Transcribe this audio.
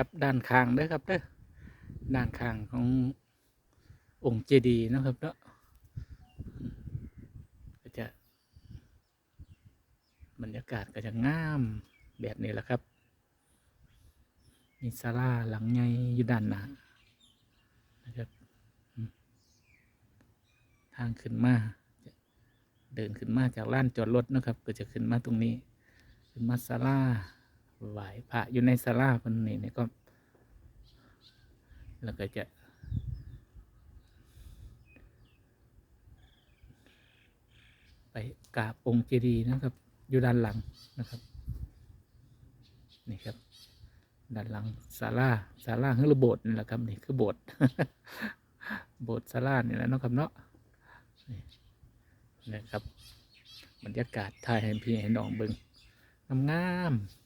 ครับด้านข้างเด้อครับเด้อด้านข้างขององค์เจดีย์นะครับเนาะก็จะบรรยากาศก็จะงามแบบนี้แหละครับ มีศาลาหลังใหญ่อยู่ด้านหน้านะครับทางขึ้นมาเดินขึ้นมาจากลานจอดรถนะครับ ก็จะขึ้นมาตรงนี้ ขึ้นมาศาลา ไหวพระอยู่ในศาลาคนนี้เนี่ยก็ แล้วก็จะ ไปกราบองค์เจดีย์นะครับ อยู่ด้านหลังนะครับ นี่ครับ ด้านหลังศาลาศาลาคือโบสถ์นี่แหละครับนี่คือโบสถ์โบสถ์ศาลานี่แหละนะครับเนาะนี่นะครับบรรยากาศถ่ายให้พี่ให้น้องเบิงงามๆ